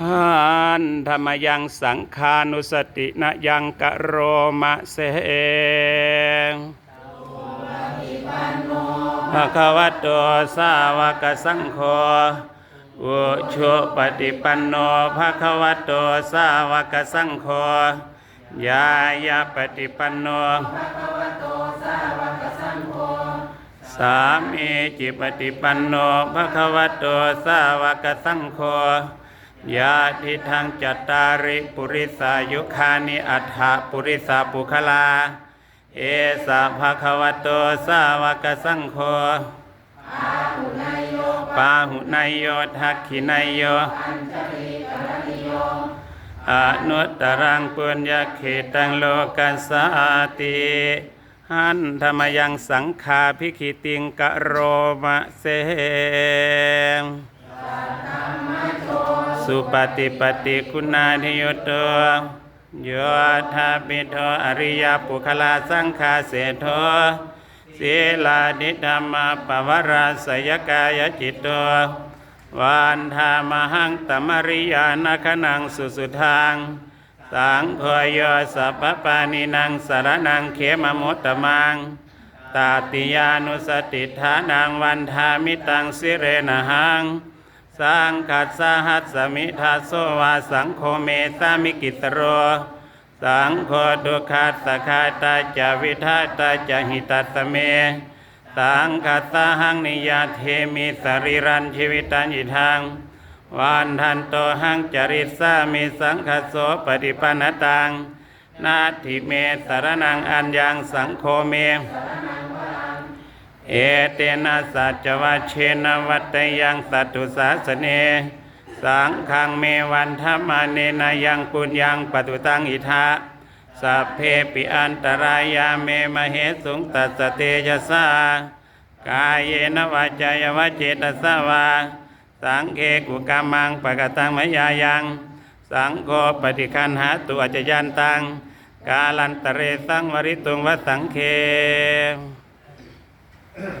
านธรรมยังสังคานุสตินะยังกะโรมะเสงภะคะวะโตสาวกสังโฆอุชุปฏิปันโนภะคะวะโตสาวกสังโฆยายาปฏิปันโนสามีจิปฏิปันโนภะคะวะโตสาวกสังโฆ ยาทิทังจัตตาริปุริสายุคานิอัฏฐปุริสาปุคลา เอสะภะคะวะโตสาวกสังโฆปาหุนายโยทักขินายโยอนุตตรังปุญญเขตังโลกัสสาติหันธรรมยังสังคาพิคิติงกะโรมะเสง สุปฏิปฏิคุณาธิยตโตโยธาปิโทอริยปุคลาสังคาเสโทศีลานิธรรมปวราสยกายจิตโตวันธามหังตมริยานาคนังสุสุทางสังโฆโยสัพพปานินังสารนังเขมมุตตมังตาติยานุสติฐานังวันทามิตังสิเรนหัง สังคัสสหัสสมิทาโสวาสังโฆเมตามิกิตโร สังโฆดุขัสสะคาตาจวิทาตาจหิตัตเม สังคัสสหังนิยาเทมิสรีรันชีวิตันยิทังวันทันโตหังจริตสามิสังคโสปฏิปันตัง นาทิเมสารนังอัญญังสังโฆเม เอเตนะสัจวัชเชนวัตยังสัตตุสาสเน สังฆังเมวันธรรมาเนนายังปุญญังปตุตังอิทาสัพเพปิอันตรายาเมมเหสุงตัสเตยสากายเยนวาจายวาเจตสาวา สังเคกุกามังปะกตังมยายัง สังโฆปฏิคันหาตุอจยันตัง กาลันตเรสังวริตุงวสังเค